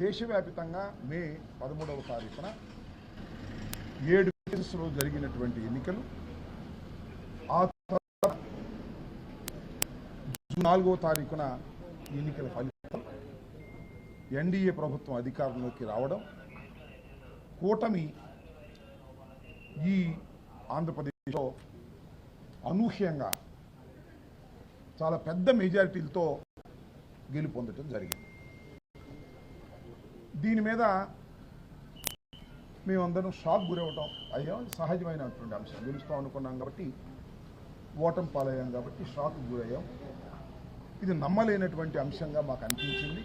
దేశవ్యాపితంగా మే పదమూడవ తారీఖున ఏడు కేసెస్లో జరిగినటువంటి ఎన్నికలు ఆ తర్వాత జూన్ నాలుగవ తారీఖున ఎన్నికల ఫలితాలు ఎన్డీఏ ప్రభుత్వం అధికారంలోకి రావడం కూటమి ఈ ఆంధ్రప్రదేశ్లో అనూహ్యంగా చాలా పెద్ద మెజారిటీలతో గెలుపొందటం జరిగింది. దీని మీద మేమందరం షాక్ గురవటం అయ్యాం సహజమైనటువంటి అంశం. గెలుస్తాం అనుకున్నాం కాబట్టి ఓటం పాలయ్యాం కాబట్టి షాక్ గురయ్యాం. ఇది నమ్మలేనటువంటి అంశంగా మాకు అనిపించింది.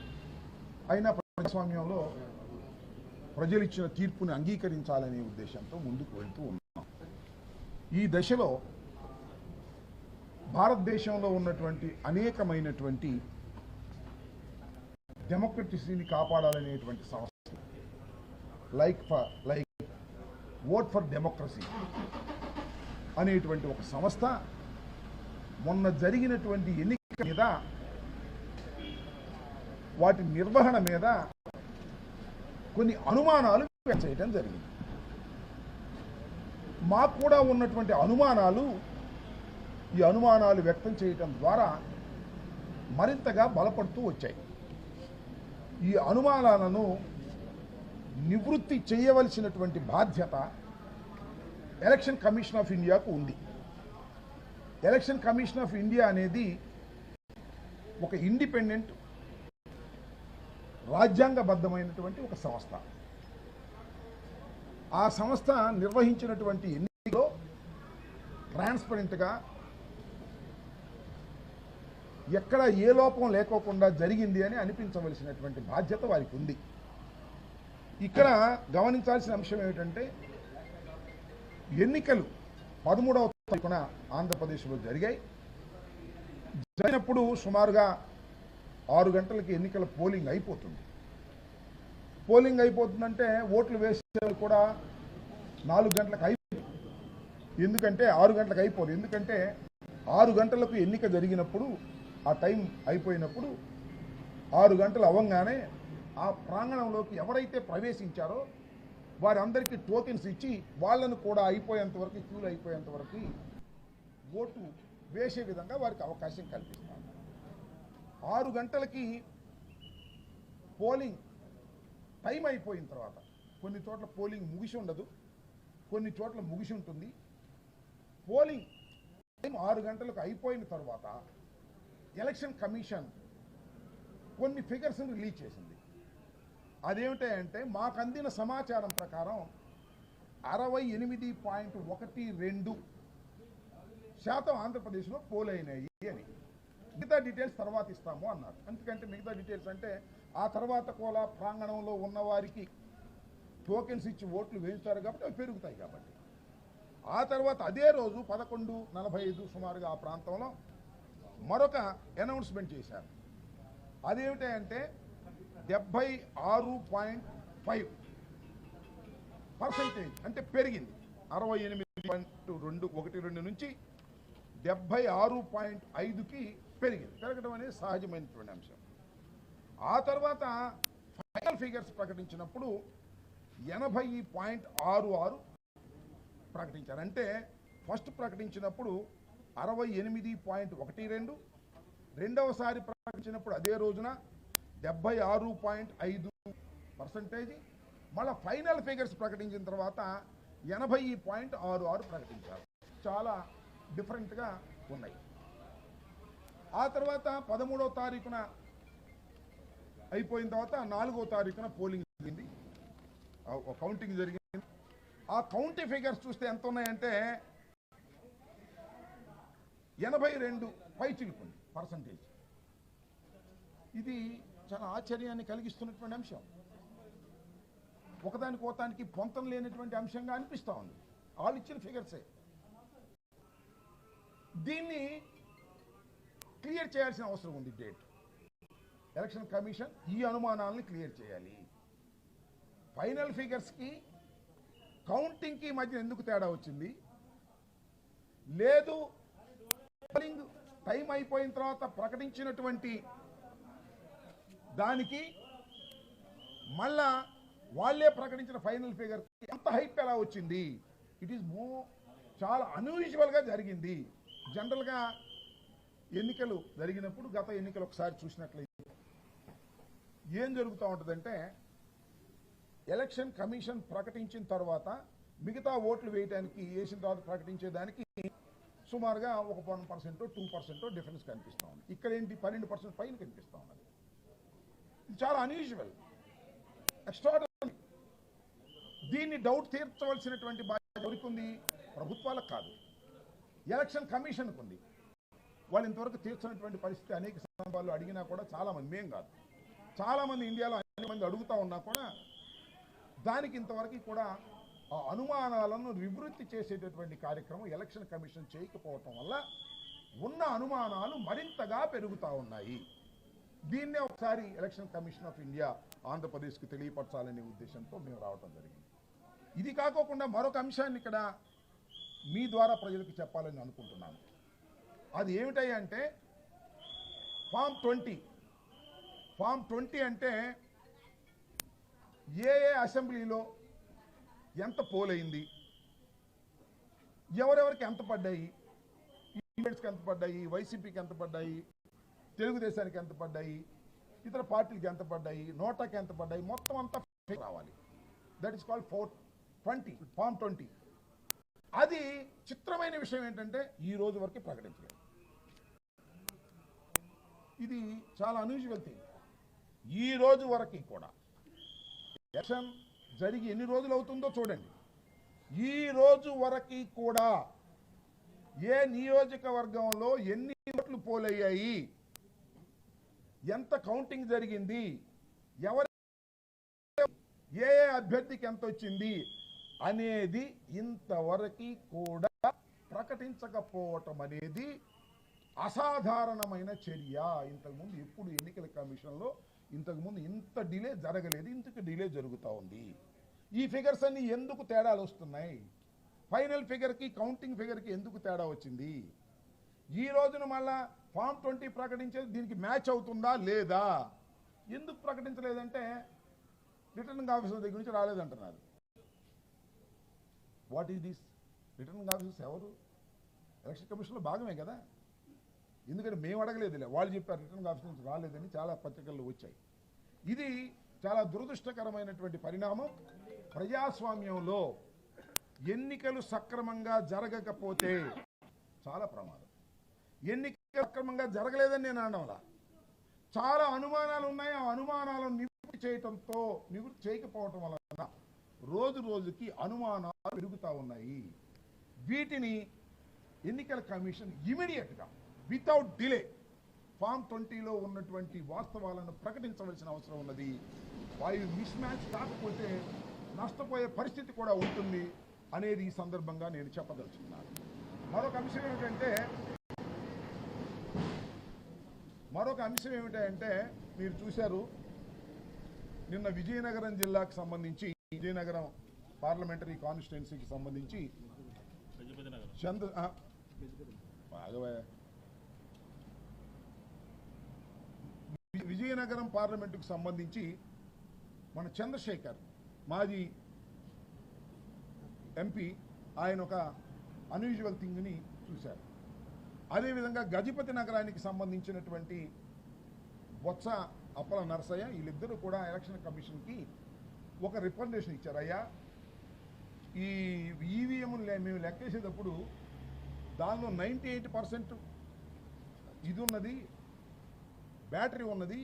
అయినా ప్రజాస్వామ్యంలో ప్రజలు ఇచ్చిన తీర్పుని అంగీకరించాలనే ఉద్దేశంతో ముందుకు వెళ్తూ ఉన్నాం. ఈ దశలో భారతదేశంలో ఉన్నటువంటి అనేకమైనటువంటి డెమోక్రటసీని కాపాడాలనేటువంటి సంస్థ. Like for like vote for democracy అనేటువంటి ఒక సంస్థ మొన్న జరిగినటువంటి ఎన్నిక మీద వాటి నిర్వహణ మీద కొన్ని అనుమానాలు చేయటం చేయడం జరిగింది. మాకు కూడా ఉన్నటువంటి అనుమానాలు ఈ అనుమానాలు వ్యక్తం చేయటం ద్వారా మరింతగా బలపడుతూ వచ్చాయి. ఈ అనుమానాలను నివృత్తి చేయవలసినటువంటి బాధ్యత ఎలక్షన్ కమిషన్ ఆఫ్ ఇండియాకు ఉంది. ఎలక్షన్ కమిషన్ ఆఫ్ ఇండియా అనేది ఒక ఇండిపెండెంట్ రాజ్యాంగబద్ధమైనటువంటి ఒక సంస్థ. ఆ సంస్థ నిర్వహించినటువంటి ఎన్నికలో ట్రాన్స్పరెంట్గా ఎక్కడ ఏ లోపం లేకోకుండా జరిగింది అని అనిపించవలసినటువంటి బాధ్యత వారికి ఉంది ఇక్కడ గమనించాల్సిన అంశం ఏమిటంటే ఎన్నికలు పదమూడవ తారీఖున ఆంధ్రప్రదేశ్లో జరిగాయి. జరిగినప్పుడు సుమారుగా ఆరు గంటలకి ఎన్నికల పోలింగ్ అయిపోతుంది. పోలింగ్ అయిపోతుందంటే ఓట్లు వేసే కూడా నాలుగు గంటలకు అయిపోయింది ఎందుకంటే ఆరు గంటలకు అయిపోదు. ఎందుకంటే ఆరు గంటలకు ఎన్నిక జరిగినప్పుడు ఆ టైం అయిపోయినప్పుడు ఆరు గంటలు అవ్వగానే ఆ ప్రాంగణంలోకి ఎవరైతే ప్రవేశించారో వారందరికీ టోకెన్స్ ఇచ్చి వాళ్ళను కూడా అయిపోయేంత వరకు క్యూలు అయిపోయేంత వరకు ఓటు వేసే విధంగా వారికి అవకాశం కల్పిస్తారు. ఆరు గంటలకి పోలింగ్ టైం అయిపోయిన తర్వాత కొన్ని చోట్ల పోలింగ్ ముగిసి ఉండదు కొన్ని చోట్ల ముగిసి ఉంటుంది. పోలింగ్ టైం ఆరు గంటలకు అయిపోయిన తర్వాత ఎలక్షన్ కమిషన్ కొన్ని ఫిగర్స్ని రిలీజ్ చేసింది. అదేమిటంటే మాకు అందిన సమాచారం ప్రకారం అరవై ఎనిమిది పాయింట్ ఒకటి రెండు శాతం ఆంధ్రప్రదేశ్లో పోలైనాయి అని. మిగతా డీటెయిల్స్ తర్వాత ఇస్తాము అన్నారు. ఎందుకంటే మిగతా డీటెయిల్స్ అంటే ఆ తర్వాత కూడా ప్రాంగణంలో ఉన్నవారికి టోకెన్స్ ఇచ్చి ఓట్లు వేయించారు కాబట్టి అవి పెరుగుతాయి కాబట్టి. ఆ తర్వాత అదే రోజు పదకొండు నలభై ఐదు సుమారుగా ఆ ప్రాంతంలో మరొక అనౌన్స్మెంట్ చేశారు. అదేమిటంటే డెబ్బై ఆరు పాయింట్ ఫైవ్ పర్సంటేజ్ అంటే పెరిగింది. అరవై ఎనిమిది పాయింట్ రెండు ఒకటి రెండు నుంచి డెబ్బై ఆరు పాయింట్ ఐదుకి పెరిగింది. పెరగడం అనేది సహజమైనటువంటి అంశం. ఆ తర్వాత ఫైనల్ ఫిగర్స్ ప్రకటించినప్పుడు ఎనభై పాయింట్ ఆరు ఆరు ప్రకటించారు. అంటే ఫస్ట్ ప్రకటించినప్పుడు అరవై ఎనిమిది పాయింట్ ఒకటి రెండు. రెండవసారి ప్రకటించినప్పుడు అదే రోజున డెబ్బై ఆరు పాయింట్ ఐదు పర్సంటేజ్. మళ్ళీ ఫైనల్ ఫిగర్స్ ప్రకటించిన తర్వాత ఎనభై పాయింట్ ఆరు ఆరు ప్రకటించారు. చాలా డిఫరెంట్గా ఉన్నాయి. ఆ తర్వాత పదమూడవ తారీఖున అయిపోయిన తర్వాత నాలుగో తారీఖున పోలింగ్ జరిగింది. కౌంటింగ్ జరిగింది. ఆ కౌంటింగ్ ఫిగర్స్ చూస్తే ఎంత ఉన్నాయంటే ఎనభై రెండు పై చిలుకుంది పర్సంటేజ్ ఇది చాలా ఆశ్చర్యాన్ని కలిగిస్తున్నటువంటి అంశం. ఒకదానికి ఒకదానికి పొంతం లేనటువంటి అంశంగా అనిపిస్తూ ఉంది. వాళ్ళు ఇచ్చిన ఫిగర్సే దీన్ని క్లియర్ చేయాల్సిన అవసరం ఉంది డేట్ ఎలక్షన్ కమిషన్ ఈ అనుమానాలను క్లియర్ చేయాలి. ఫైనల్ ఫిగర్స్కి కౌంటింగ్కి మధ్య ఎందుకు తేడా వచ్చింది? లేదు పోలింగ్ టైం అయిపోయిన తర్వాత ప్రకటించినటువంటి దానికి మళ్ళా వాళ్ళే ప్రకటించిన ఫైనల్ ఫిగర్ ఎంత హైప్ ఎలా వచ్చింది? ఇట్ ఈస్ మో చాలా అన్యూజువల్గా జరిగింది. జనరల్గా ఎన్నికలు జరిగినప్పుడు గత ఎన్నికలు ఒకసారి చూసినట్లయితే ఏం జరుగుతూ ఉంటుందంటే ఎలక్షన్ కమిషన్ ప్రకటించిన తర్వాత మిగతా ఓట్లు వేయడానికి వేసిన తర్వాత ప్రకటించేదానికి సుమారుగా ఒక one percent two percent difference కనిపిస్తూ ఉంది. ఇక్కడ ఏంటి? పన్నెండు పర్సెంట్ పైన కనిపిస్తూ ఉన్నది. ఇది చాలా అన్యూజువల్ ఎక్స్ట్రాడనరీ దీన్ని డౌట్ తీర్చవలసినటువంటి బాధ్యత ఎవరికి ఉంది? ప్రభుత్వాలకు కాదు. ఎలక్షన్ కమిషన్కు ఉంది. వాళ్ళు ఇంతవరకు తీర్చినటువంటి పరిస్థితి అనేక సందర్భాల్లో అడిగినా కూడా చాలా మంది మేం కాదు. చాలామంది ఇండియాలో అనేక మంది అడుగుతా ఉన్నా కూడా దానికి ఇంతవరకు కూడా ఆ అనుమానాలను నివృత్తి చేసేటటువంటి కార్యక్రమం ఎలక్షన్ కమిషన్ చేయకపోవటం వల్ల ఉన్న అనుమానాలు మరింతగా పెరుగుతూ ఉన్నాయి. దీన్నే ఒకసారి ఎలక్షన్ కమిషన్ ఆఫ్ ఇండియా ఆంధ్రప్రదేశ్కి తెలియపరచాలనే ఉద్దేశంతో మేము రావటం జరిగింది. ఇది కాకోకుండా మరొక అంశాన్ని ఇక్కడ మీ ద్వారా ప్రజలకు చెప్పాలని అనుకుంటున్నాను. అది ఏమిటంటే అంటే ఫామ్ ట్వంటీ. ఫామ్ ట్వంటీ అంటే ఏ ఏ అసెంబ్లీలో ఎంత పోలైంది? ఎవరెవరికి ఎంత పడ్డాయి? ఈవెంట్స్కి ఎంత పడ్డాయి? వైసీపీకి ఎంత పడ్డాయి? తెలుగుదేశానికి ఎంత పడ్డాయి? ఇతర పార్టీలకి ఎంత పడ్డాయి? నోటాకి ఎంత పడ్డాయి? మొత్తం అంతా రావాలి. That is called four twenty form twenty అది చిత్రమైన విషయం ఏంటంటే ఈ రోజు వరకు ప్రకటించలేదు. ఇది చాలా అన్యూజువల్ థింగ్ ఈ రోజు వరకు కూడా. ఎలక్షన్ జరిగి ఎన్ని రోజులు అవుతుందో చూడండి. ఈ రోజు వరకు కూడా ఏ నియోజకవర్గంలో ఎన్ని ఓట్లు పోలయ్యాయి ఎంత కౌంటింగ్ జరిగింది ఎవరి ఏ ఏ అభ్యర్థికి ఎంత వచ్చింది అనేది ఇంతవరకు కూడా ప్రకటించకపోవటం అనేది అసాధారణమైన చర్య. ఇంతకుముందు ఎప్పుడు ఎన్నికల కమిషన్లో ఇంతకుముందు ఇంత డిలే జరగలేదు ఇంతకు డిలే జరుగుతూ ఉంది. ఈ ఫిగర్స్ అన్ని ఎందుకు తేడాలు వస్తున్నాయి? ఫైనల్ ఫిగర్కి కౌంటింగ్ ఫిగర్కి ఎందుకు తేడా వచ్చింది? ఈ రోజున మళ్ళా ఫామ్ ట్వంటీ ప్రకటించేది దీనికి మ్యాచ్ అవుతుందా లేదా? ఎందుకు ప్రకటించలేదంటే రిటర్నింగ్ ఆఫీసర్ దగ్గర నుంచి రాలేదంటున్నారు. What is this? Returning officers ఎవరు? ఎలక్షన్ కమిషన్లో భాగమే కదా. ఎందుకంటే మేము అడగలేదులే. వాళ్ళు చెప్పారు రిటర్న్ ఆఫీసర్ నుంచి రాలేదని చాలా పత్రికల్లో వచ్చాయి. ఇది చాలా దురదృష్టకరమైనటువంటి పరిణామం. ప్రజాస్వామ్యంలో ఎన్నికలు సక్రమంగా జరగకపోతే చాలా ప్రమాదం. ఎన్నికలు సక్రమంగా జరగలేదని నేను అనడంలా. చాలా అనుమానాలు ఉన్నాయి. ఆ అనుమానాలను నివృత్తి చేయటంతో నివృత్తి చేయకపోవటం వలన రోజు రోజుకి అనుమానాలు పెరుగుతూ ఉన్నాయి. వీటిని ఎన్నికల కమిషన్ ఇమీడియట్గా వితౌట్ డిలే ఫామ్ ట్వంటీలో ఉన్నటువంటి వాస్తవాలను ప్రకటించవలసిన అవసరం ఉన్నది. వాయు మిస్ మ్యాచ్ కాకపోతే నష్టపోయే పరిస్థితి కూడా ఉంటుంది అనేది ఈ సందర్భంగా నేను చెప్పదలుచుకున్నాను. మరొక అంశం ఏమిటంటే మరొక అంశం ఏమిటంటే మీరు చూశారు నిన్న విజయనగరం జిల్లాకు సంబంధించి విజయనగరం పార్లమెంటరీ కాన్స్టిట్యున్సీకి సంబంధించి చంద్ర బాగా విజయనగరం పార్లమెంటుకు సంబంధించి మన చంద్రశేఖర్ మాజీ ఎంపీ ఆయన ఒక అన్యూజువల్ థింగ్ని చూశారు. అదేవిధంగా గజపతి నగరానికి సంబంధించినటువంటి బొత్స అప్పల నరసయ్య వీళ్ళిద్దరూ కూడా ఎలక్షన్ కమిషన్కి ఒక రికమెండేషన్ ఇచ్చారు. అయ్యా ఈ ఈవీఎంలు మేము లెక్కేసేటప్పుడు దానిలో నైంటీ ఎయిట్ పర్సెంట్ ఇది ఉన్నది బ్యాటరీ ఉన్నది.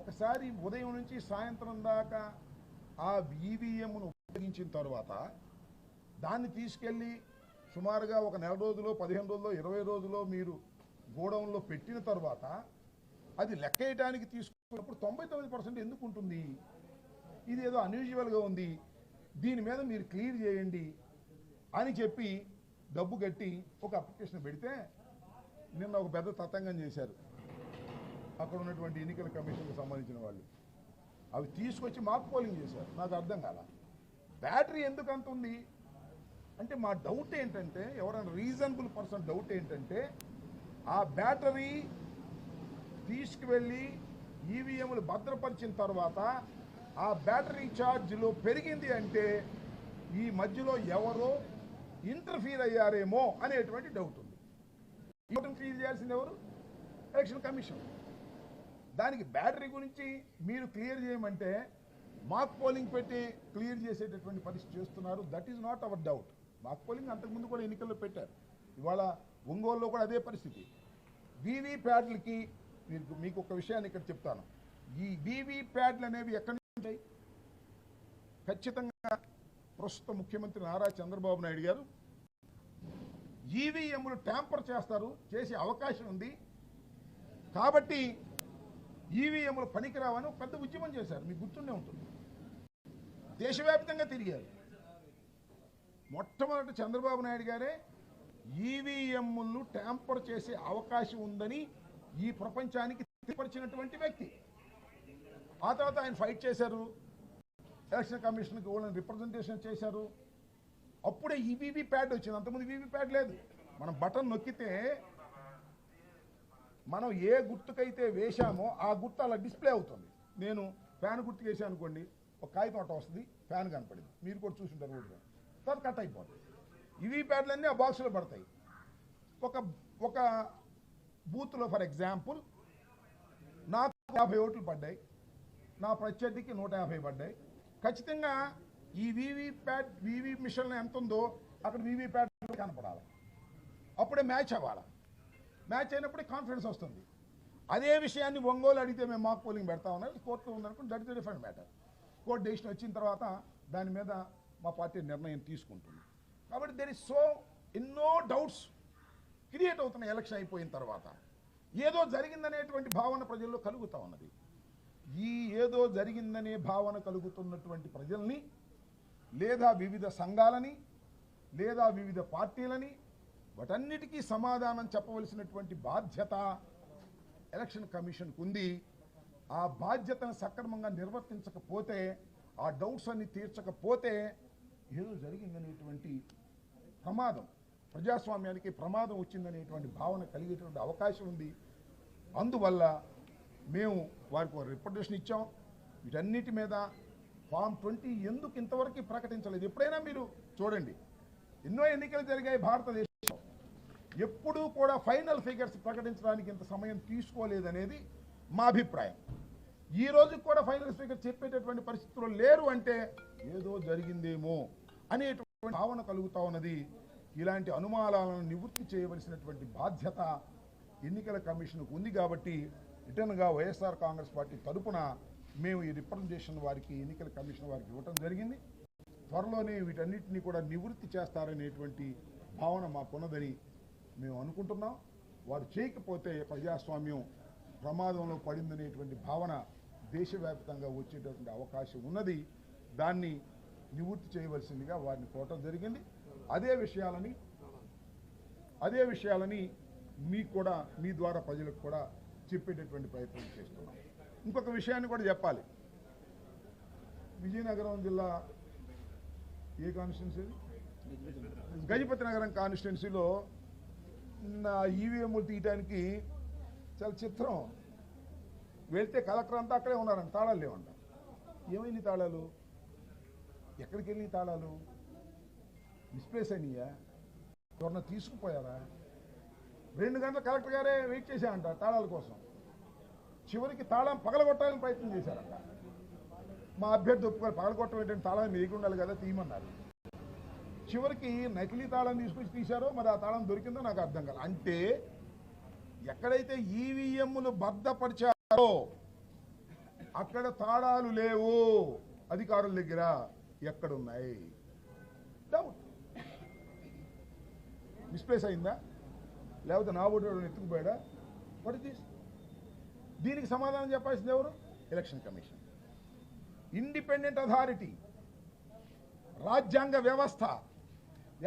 ఒకసారి ఉదయం నుంచి సాయంత్రం దాకా ఆ ఈవీఎంను ఉపయోగించిన తర్వాత దాన్ని తీసుకెళ్ళి సుమారుగా ఒక నెల రోజులో పదిహేను రోజుల్లో ఇరవై రోజుల్లో మీరు గోడౌన్లో పెట్టిన తర్వాత అది లెక్క వేయడానికి తీసుకున్నప్పుడు తొంభై తొమ్మిది పర్సెంట్ ఎందుకు ఉంటుంది? ఇది ఏదో అన్యూజువల్గా ఉంది. దీని మీద మీరు క్లియర్ చేయండి అని చెప్పి డబ్బు కట్టి ఒక అప్లికేషన్ పెడితే నిన్న ఒక పెద్ద తతంగం చేశారు. అక్కడ ఉన్నటువంటి ఎన్నికల కమిషన్కి సంబంధించిన వాళ్ళు. అవి తీసుకొచ్చి మాకు పోలింగ్ చేశారు. నాకు అర్థం కాల. బ్యాటరీ ఎందుకు అంత ఉంది? అంటే మా డౌట్ ఏంటంటే ఎవరైనా రీజనబుల్ పర్సన్ డౌట్ ఏంటంటే ఆ బ్యాటరీ తీసుకువెళ్ళి ఈవీఎంలు భద్రపరిచిన తర్వాత ఆ బ్యాటరీ ఛార్జ్లో పెరిగింది అంటే ఈ మధ్యలో ఎవరో ఇంటర్ఫీర్ అయ్యారేమో అనేటువంటి డౌట్ ఉంది. ఇంటర్ఫీర్ చేయాల్సింది ఎవరు? Election commission. దానికి బ్యాటరీ గురించి మీరు క్లియర్ చేయమంటే మాక్ పోలింగ్ పెట్టి క్లియర్ చేసేటటువంటి పరిస్థితి చేస్తున్నారు. That is not our doubt mock polling అంతకుముందు కూడా ఎన్నికల్లో పెట్టారు. ఇవాళ ఒంగోలులో కూడా అదే పరిస్థితి. వీవీ ప్యాడ్లకి మీకు మీకు ఒక విషయాన్ని ఇక్కడ చెప్తాను. ఈ వీవీ ప్యాడ్లు అనేవి ఎక్కడి నుంచి ఉంటాయి? ఖచ్చితంగా ప్రస్తుత ముఖ్యమంత్రి నారా చంద్రబాబు నాయుడు గారు ఈవీఎంలు ట్యాంపర్ చేస్తారు చేసే అవకాశం ఉంది. కాబట్టి ఈవీఎంలు పనికిరావని ఒక పెద్ద ఉద్యమం చేశారు. మీకు గుర్తుండే ఉంటుంది. దేశవ్యాప్తంగా తిరిగారు. మొట్టమొదటి చంద్రబాబు నాయుడు గారే ఈవీఎంలు ట్యాంపర్ చేసే అవకాశం ఉందని ఈ ప్రపంచానికి తెలియపరిచినటువంటి వ్యక్తి. ఆ తర్వాత ఆయన ఫైట్ చేశారు. ఎలక్షన్ కమిషన్కి వాళ్ళని రిప్రజెంటేషన్ చేశారు. అప్పుడే ఈ ప్యాడ్ వచ్చింది. అంతకుముందు వీవీ ప్యాడ్ లేదు. మనం బటన్ నొక్కితే మనం ఏ గుర్తుకైతే వేశామో ఆ గుర్తు అలా డిస్ప్లే అవుతుంది. నేను ఫ్యాన్ గుర్తు వేసాను అనుకోండి ఒక కాగితం అట్ట వస్తుంది ఫ్యాన్ కనపడింది. మీరు కూడా చూసింటారు ఊరిలో. తర్వాత కట్ అయిపోతుంది ఇవి ప్యాడ్లన్నీ ఆ బాక్స్లో పడతాయి. ఒక ఒక బూత్లో ఫర్ ఎగ్జాంపుల్ నాకు యాభై ఓట్లు పడ్డాయి నా ప్రత్యర్థికి నూట యాభై పడ్డాయి. ఖచ్చితంగా ఈ వీవీ ప్యాడ్ వీవీ మిషన్ ఎంత ఉందో అక్కడ వీవీ ప్యాడ్ కనపడాలి. అప్పుడే మ్యాచ్ అవ్వాలి. మ్యాచ్ అయినప్పుడే కాన్ఫిడెన్స్ వస్తుంది. అదే విషయాన్ని ఒంగోలు అడిగితే మేము మాక్ పోలింగ్ పెడతా ఉన్నాం. కోర్టులో ఉందనుకుని that is different matter court decision వచ్చిన తర్వాత దాని మీద మా పార్టీ నిర్ణయం తీసుకుంటుంది. కాబట్టి దెర్ ఇస్ సో ఎన్నో డౌట్స్ క్రియేట్ అవుతున్నాయి ఎలక్షన్ అయిపోయిన తర్వాత ఏదో జరిగిందనేటువంటి భావన ప్రజల్లో కలుగుతా ఉన్నది. ఈ ఏదో జరిగిందనే భావన కలుగుతున్నటువంటి ప్రజల్ని లేదా వివిధ సంఘాలని లేదా వివిధ పార్టీలని వాటన్నిటికీ సమాధానం చెప్పవలసినటువంటి బాధ్యత ఎలక్షన్ కమిషన్కు ఉంది ఆ బాధ్యతను సక్రమంగా నిర్వర్తించకపోతే ఆ డౌట్స్ అన్ని తీర్చకపోతే ఏదో జరిగిందనేటువంటి ప్రమాదం. ప్రజాస్వామ్యానికి ప్రమాదం వచ్చిందనేటువంటి భావన కలిగేటువంటి అవకాశం ఉంది. అందువల్ల మేము వారికి ఒక రిప్రజెంటేషన్ ఇచ్చాం. వీటన్నిటి మీద ఫామ్ ట్వంటీ ఎందుకు ఇంతవరకు ప్రకటించలేదు? ఎప్పుడైనా మీరు చూడండి. ఎన్నో ఎన్నికలు జరిగాయి భారతదేశం ఎప్పుడూ కూడా ఫైనల్ ఫిగర్స్ ప్రకటించడానికి ఇంత సమయం తీసుకోలేదనేది మా అభిప్రాయం. ఈ రోజు కూడా ఫైనల్ ఫిగర్ చెప్పేటటువంటి పరిస్థితుల్లో లేరు అంటే ఏదో జరిగిందేమో అనేటువంటి భావన కలుగుతా ఉన్నది. ఇలాంటి అనుమానాలను నివృత్తి చేయవలసినటువంటి బాధ్యత ఎన్నికల కమిషన్కు ఉంది కాబట్టి రిటర్న్గా వైఎస్ఆర్ కాంగ్రెస్ పార్టీ తరపున మేము ఈ రిప్రజెంటేషన్ వారికి ఎన్నికల కమిషన్ వారికి ఇవ్వటం జరిగింది. త్వరలోనే వీటన్నిటిని కూడా నివృత్తి చేస్తారనేటువంటి భావన మాకున్నదని మేము అనుకుంటున్నాం. వారు చేయకపోతే ప్రజాస్వామ్యం ప్రమాదంలో పడిందనేటువంటి భావన దేశవ్యాప్తంగా వచ్చేటటువంటి అవకాశం ఉన్నది. దాన్ని నివృత్తి చేయవలసిందిగా వారిని కోరటం జరిగింది. అదే విషయాలని అదే విషయాలని మీకు కూడా మీ ద్వారా ప్రజలకు కూడా చెప్పేటటువంటి ప్రయత్నం చేస్తున్నాం. ఇంకొక విషయాన్ని కూడా చెప్పాలి. విజయనగరం జిల్లా ఏ కాన్స్టిట్యున్సీ? గజపతి నగరం కాన్స్టిట్యున్సీలో ఈవీఎంలు తీయడానికి చాలా చిత్రం. వెళ్తే కలెక్టర్ అంతా అక్కడే ఉన్నారంట తాళాలు లేవంట. ఏమైంది తాళాలు? ఎక్కడికి వెళ్ళి తాళాలు? మిస్ప్లేస్ అయినాయా? ఎవరన్నా తీసుకుపోయారా? రెండు గంటలు కలెక్టర్ గారే వెయిట్ చేశారంట తాళాల కోసం. చివరికి తాళం పగలగొట్టాలని ప్రయత్నం చేశారంట. మా అభ్యర్థి ఒప్పుకొని పగలగొట్టడం ఏంటంటే తాళం మీకు ఉండాలి కదా తీయమన్నారు. చివరికి నకిలీ తాళం తీసుకొచ్చి తీశారో మరి ఆ తాళం దొరికిందో నాకు అర్థం కాదు అంటే ఎక్కడైతే ఈవీఎంలు బద్దపరిచారో అక్కడ తాళాలు లేవు. అధికారుల దగ్గర ఎక్కడున్నాయి? డౌట్ మిస్ప్లేస్ అయిందా? లేకపోతే నా ఓటు ఎత్తుకుపోయాడా? వాట్ ఇస్ దిస్ దీనికి సమాధానం చెప్పాల్సింది ఎవరు? ఎలక్షన్ కమిషన్ ఇండిపెండెంట్ అథారిటీ రాజ్యాంగ వ్యవస్థ.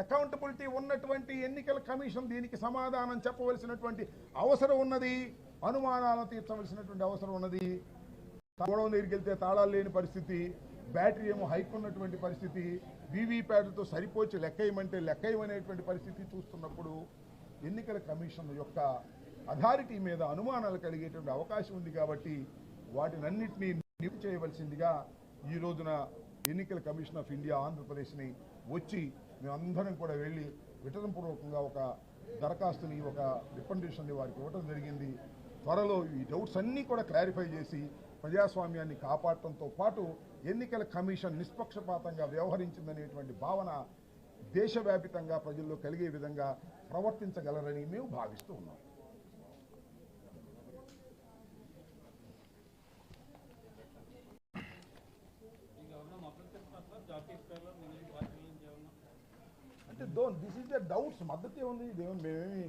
అకౌంటబిలిటీ ఉన్నటువంటి ఎన్నికల కమిషన్ దీనికి సమాధానం చెప్పవలసినటువంటి అవసరం ఉన్నది. అనుమానాలను తీర్చవలసినటువంటి అవసరం ఉన్నది. గొడవ దగ్గరికి వెళ్తే తాళాలు లేని పరిస్థితి. బ్యాటరీ ఏమో హైక్ ఉన్నటువంటి పరిస్థితి. వీవీప్యాట్లతో సరిపోచి లెక్కయమంటే లెక్కయమనేటువంటి పరిస్థితి చూస్తున్నప్పుడు ఎన్నికల కమిషన్ యొక్క అథారిటీ మీద అనుమానాలు కలిగేటువంటి అవకాశం ఉంది కాబట్టి వాటినన్నింటినీ నివృత్తి చేయవలసిందిగా ఈ రోజున ఎన్నికల కమిషన్ ఆఫ్ ఇండియా ఆంధ్రప్రదేశ్ని వచ్చి మేమందరం కూడా వెళ్ళి విటనపూర్వకంగా ఒక దరఖాస్తుని ఒక రికమెండేషన్ని వారికి ఇవ్వటం జరిగింది. త్వరలో ఈ డౌట్స్ అన్నీ కూడా క్లారిఫై చేసి ప్రజాస్వామ్యాన్ని కాపాడటంతో పాటు ఎన్నికల కమిషన్ నిష్పక్షపాతంగా వ్యవహరించిందనేటువంటి భావన దేశవ్యాపితంగా ప్రజల్లో కలిగే విధంగా ప్రవర్తించగలరని మేము భావిస్తూ ఉన్నాం. Though this is the doubts మద్దతే ఉంది దేవుని మేమేమి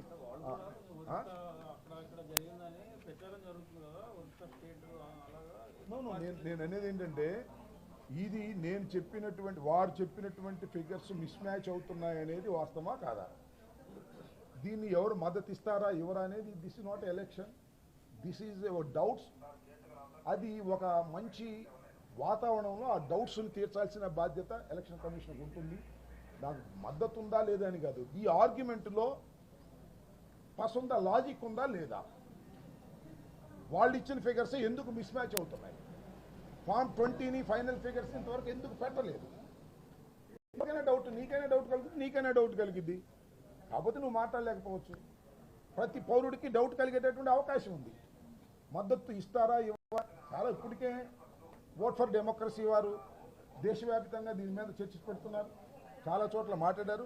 నేను అనేది ఏంటంటే ఇది నేను చెప్పినటువంటి వారు చెప్పినటువంటి ఫిగర్స్ మిస్ మ్యాచ్ అవుతున్నాయి అనేది వాస్తవమా కాదా? దీన్ని ఎవరు మద్దతు ఇస్తారా ఇవ్వరా అనేది this is not election this is doubts అది ఒక మంచి వాతావరణంలో ఆ డౌట్స్ని తీర్చాల్సిన బాధ్యత ఎలక్షన్ కమిషన్కి ఉంటుంది. నాకు మద్దతు ఉందా లేదా అని కాదు. ఈ ఆర్గ్యుమెంట్లో పసందా లాజిక్ ఉందా లేదా? వాళ్ళు ఇచ్చిన ఫిగర్స్ ఎందుకు మిస్ మ్యాచ్ అవుతున్నాయి ఫామ్ ట్వంటీని ఫైనల్ ఫిగర్స్ ఇంతవరకు ఎందుకు పెట్టలేదు? నీకైనా డౌట్ నీకైనా డౌట్ కలిగింది నీకైనా డౌట్ కలిగింది కాకపోతే నువ్వు మాట్లాడలేకపోవచ్చు. ప్రతి పౌరుడికి డౌట్ కలిగేటటువంటి అవకాశం ఉంది. మద్దతు ఇస్తారా ఇవ్వరా? చాలా ఇప్పటికే ఓట్ ఫర్ డెమోక్రసీ వారు దేశవ్యాప్తంగా దీని మీద చర్చ పెడుతున్నారు. చాలా చోట్ల మాట్లాడారు.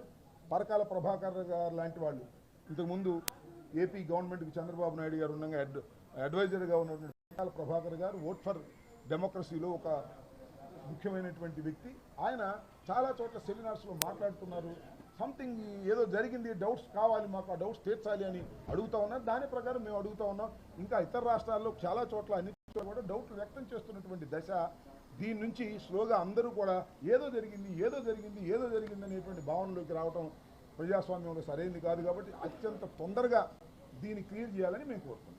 పరకాల ప్రభాకర్ గారు లాంటి వాళ్ళు. ఇంతకుముందు ఏపీ గవర్నమెంట్కి చంద్రబాబు నాయుడు గారు ఉండగా అడ్ అడ్వైజర్గా ఉన్నటువంటి పరకాల ప్రభాకర్ గారు ఓట్ ఫర్ డెమోక్రసీలో ఒక ముఖ్యమైనటువంటి వ్యక్తి. ఆయన చాలా చోట్ల సెమినార్స్లో మాట్లాడుతున్నారు. సంథింగ్ ఏదో జరిగింది డౌట్స్ కావాలి మాకు ఆ డౌట్స్ తీర్చాలి అని అడుగుతా ఉన్నారు. దాని ప్రకారం మేము అడుగుతా ఉన్నాం. ఇంకా ఇతర రాష్ట్రాల్లో చాలా చోట్ల అన్ని కూడా డౌట్లు వ్యక్తం చేస్తున్నటువంటి దశ దీని నుంచి స్లోగా అందరూ కూడా ఏదో జరిగింది ఏదో జరిగింది ఏదో జరిగింది అనేటువంటి భావనలోకి రావటం ప్రజాస్వామ్యంలో సరైనది కాదు కాబట్టి అత్యంత తొందరగా దీన్ని క్లియర్ చేయాలని మేము కోరుకుంటున్నాం.